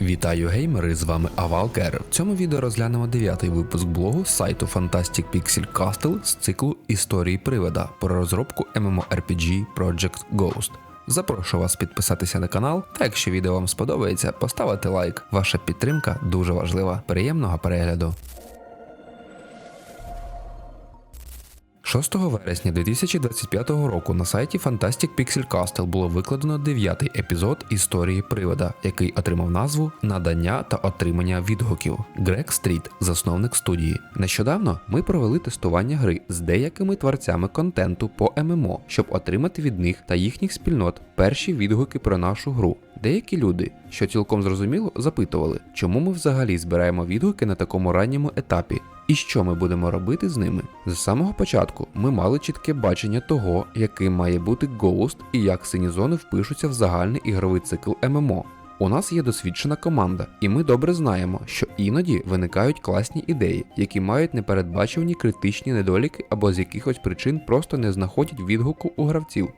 Вітаю геймери, з вами Авалкер. В цьому відео розглянемо дев'ятий випуск блогу з сайту Fantastic Pixel Castle з циклу Історії привода про розробку MMORPG Project Ghost. Запрошую вас підписатися на канал, та якщо відео вам сподобається, поставити лайк. Ваша підтримка дуже важлива. Приємного перегляду. 6 вересня 2025 року на сайті Fantastic Pixel Castle було викладено дев'ятий епізод історії привода, який отримав назву Надання та отримання відгуків. Грег Стріт, засновник студії. Нещодавно ми провели тестування гри з деякими творцями контенту по ММО, щоб отримати від них та їхніх спільнот перші відгуки про нашу гру. Деякі люди, що цілком зрозуміло, запитували, чому ми взагалі збираємо відгуки на такому ранньому етапі, і що ми будемо робити з ними. З самого початку ми мали чітке бачення того, яким має бути Ghost і як сині зони впишуться в загальний ігровий цикл ММО. У нас є досвідчена команда, і ми добре знаємо, що іноді виникають класні ідеї, які мають непередбачувані критичні недоліки або з якихось причин просто не знаходять відгуку у гравців.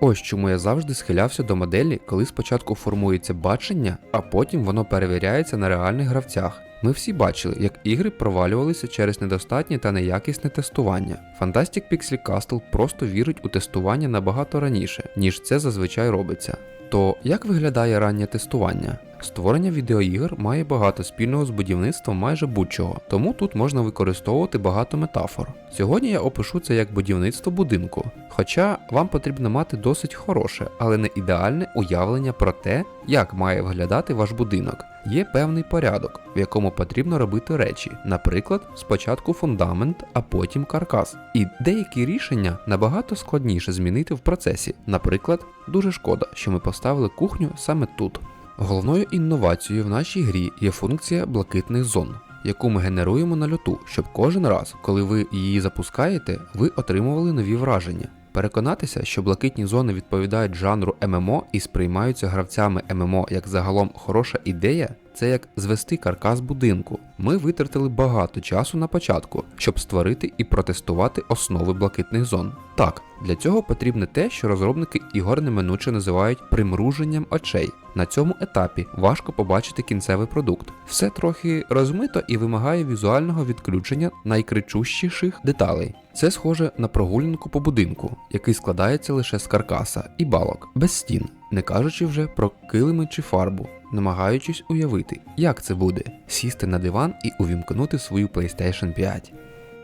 Ось чому я завжди схилявся до моделі, коли спочатку формується бачення, а потім воно перевіряється на реальних гравцях. Ми всі бачили, як ігри провалювалися через недостатнє та неякісне тестування. Fantastic Pixel Castle просто вірить у тестування набагато раніше, ніж це зазвичай робиться. То як виглядає раннє тестування? Створення відеоігр має багато спільного з будівництвом майже будь-чого, тому тут можна використовувати багато метафор. Сьогодні я опишу це як будівництво будинку, хоча вам потрібно мати досить хороше, але не ідеальне уявлення про те, як має виглядати ваш будинок. Є певний порядок, в якому потрібно робити речі, наприклад, спочатку фундамент, а потім каркас. І деякі рішення набагато складніше змінити в процесі. Наприклад, дуже шкода, що ми поставили кухню саме тут. Головною інновацією в нашій грі є функція блакитних зон, яку ми генеруємо на льоту, щоб кожен раз, коли ви її запускаєте, ви отримували нові враження. Переконатися, що блакитні зони відповідають жанру ММО і сприймаються гравцями ММО як загалом хороша ідея, це як звести каркас будинку. Ми витратили багато часу на початку, щоб створити і протестувати основи блакитних зон. Так, для цього потрібне те, що розробники ігор неминуче називають примруженням очей. На цьому етапі важко побачити кінцевий продукт. Все трохи розмито і вимагає візуального відключення найкричущіших деталей. Це схоже на прогулянку по будинку, який складається лише з каркаса і балок, без стін, не кажучи вже про килими чи фарбу, намагаючись уявити, як це буде сісти на диван і увімкнути свою PlayStation 5.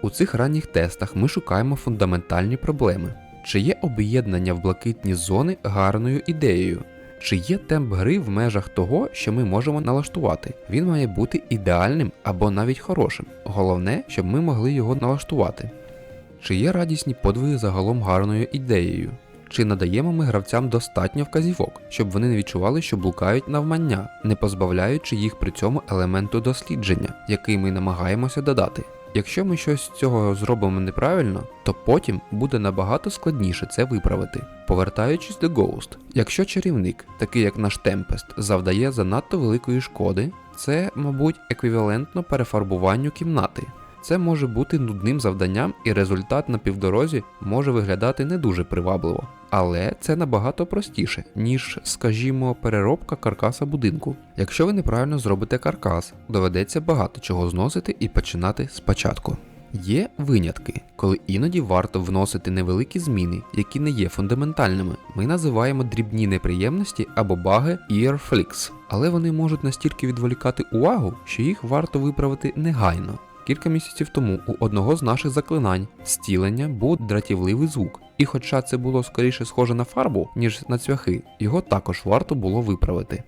У цих ранніх тестах ми шукаємо фундаментальні проблеми. Чи є об'єднання в блакитні зони гарною ідеєю? Чи є темп гри в межах того, що ми можемо налаштувати? Він має бути ідеальним або навіть хорошим. Головне, щоб ми могли його налаштувати. Чи є радісні подвиги загалом гарною ідеєю? Чи надаємо ми гравцям достатньо вказівок, щоб вони не відчували, що блукають навмання, не позбавляючи їх при цьому елементу дослідження, який ми намагаємося додати? Якщо ми щось з цього зробимо неправильно, то потім буде набагато складніше це виправити. Повертаючись до Ghost, якщо чарівник, такий як наш Tempest, завдає занадто великої шкоди, це, мабуть, еквівалентно перефарбуванню кімнати. Це може бути нудним завданням, і результат на півдорозі може виглядати не дуже привабливо. Але це набагато простіше, ніж, скажімо, переробка каркаса будинку. Якщо ви неправильно зробите каркас, доведеться багато чого зносити і починати спочатку. Є винятки, коли іноді варто вносити невеликі зміни, які не є фундаментальними. Ми називаємо дрібні неприємності або баги earflicks, але вони можуть настільки відволікати увагу, що їх варто виправити негайно. Кілька місяців тому у одного з наших заклинань стілення був дратівливий звук, і хоча це було скоріше схоже на фарбу, ніж на цвяхи, його також варто було виправити.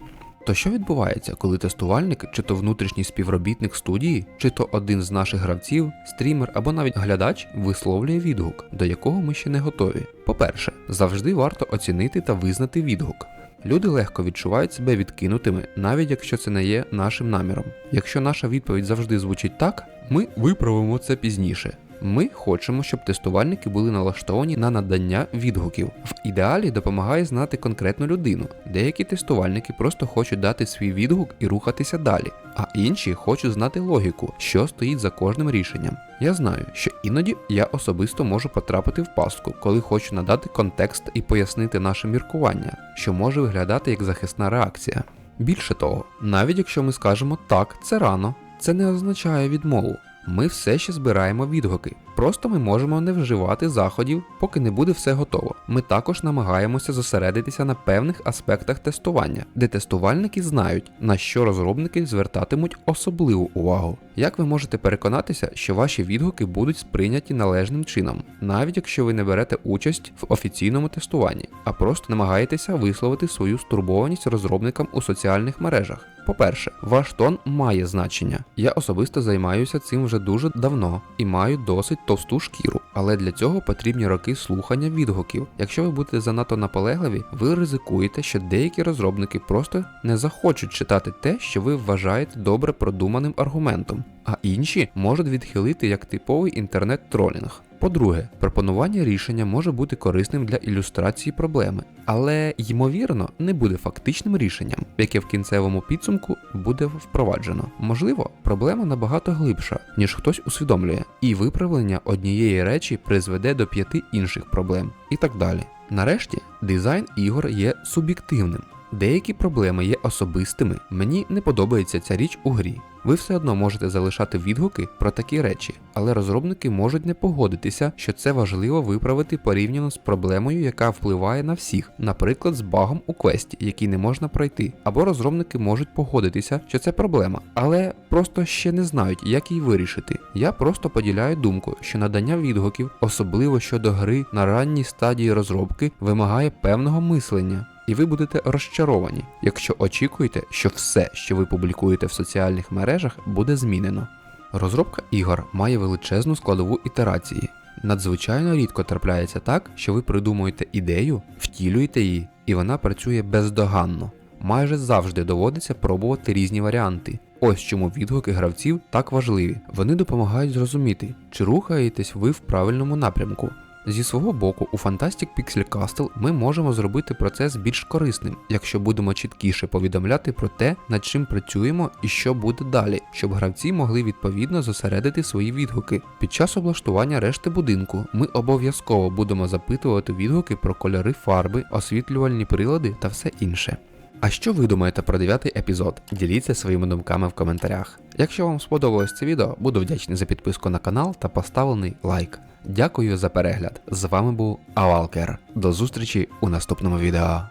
То що відбувається, коли тестувальник, чи то внутрішній співробітник студії, чи то один з наших гравців, стрімер або навіть глядач висловлює відгук, до якого ми ще не готові? По-перше, завжди варто оцінити та визнати відгук. Люди легко відчувають себе відкинутими, навіть якщо це не є нашим наміром. Якщо наша відповідь завжди звучить так, ми виправимо це пізніше. Ми хочемо, щоб тестувальники були налаштовані на надання відгуків. В ідеалі допомагає знати конкретну людину. Деякі тестувальники просто хочуть дати свій відгук і рухатися далі, а інші хочуть знати логіку, що стоїть за кожним рішенням. Я знаю, що іноді я особисто можу потрапити в пастку, коли хочу надати контекст і пояснити наше міркування, що може виглядати як захисна реакція. Більше того, навіть якщо ми скажемо так, це рано, це не означає відмову. Ми все ще збираємо відгуки. Просто ми можемо не вживати заходів, поки не буде все готово. Ми також намагаємося зосередитися на певних аспектах тестування, де тестувальники знають, на що розробники звертатимуть особливу увагу. Як ви можете переконатися, що ваші відгуки будуть сприйняті належним чином, навіть якщо ви не берете участь в офіційному тестуванні, а просто намагаєтеся висловити свою стурбованість розробникам у соціальних мережах? По-перше, ваш тон має значення. Я особисто займаюся цим вже дуже давно і маю досить товсту шкіру, але для цього потрібні роки слухання відгуків. Якщо ви будете занадто наполегливі, ви ризикуєте, що деякі розробники просто не захочуть читати те, що ви вважаєте добре продуманим аргументом, а інші можуть відхилити як типовий інтернет-тролінг. По-друге, пропонування рішення може бути корисним для ілюстрації проблеми, але ймовірно не буде фактичним рішенням, яке в кінцевому підсумку буде впроваджено. Можливо, проблема набагато глибша, ніж хтось усвідомлює, і виправлення однієї речі призведе до п'яти інших проблем, і так далі. Нарешті, дизайн ігор є суб'єктивним. Деякі проблеми є особистими, мені не подобається ця річ у грі. Ви все одно можете залишати відгуки про такі речі, але розробники можуть не погодитися, що це важливо виправити порівняно з проблемою, яка впливає на всіх, наприклад, з багом у квесті, який не можна пройти. Або розробники можуть погодитися, що це проблема, але просто ще не знають, як її вирішити. Я просто поділяю думку, що надання відгуків, особливо щодо гри на ранній стадії розробки, вимагає певного мислення. І ви будете розчаровані, якщо очікуєте, що все, що ви публікуєте в соціальних мережах, буде змінено. Розробка ігор має величезну складову ітерації. Надзвичайно рідко трапляється так, що ви придумуєте ідею, втілюєте її, і вона працює бездоганно. Майже завжди доводиться пробувати різні варіанти. Ось чому відгуки гравців так важливі. Вони допомагають зрозуміти, чи рухаєтесь ви в правильному напрямку. Зі свого боку, у Fantastic Pixel Castle ми можемо зробити процес більш корисним, якщо будемо чіткіше повідомляти про те, над чим працюємо і що буде далі, щоб гравці могли відповідно зосередити свої відгуки. Під час облаштування решти будинку ми обов'язково будемо запитувати відгуки про кольори фарби, освітлювальні прилади та все інше. А що ви думаєте про дев'ятий епізод? Діліться своїми думками в коментарях. Якщо вам сподобалось це відео, буду вдячний за підписку на канал та поставлений лайк. Дякую за перегляд. З вами був Авалкер. До зустрічі у наступному відео.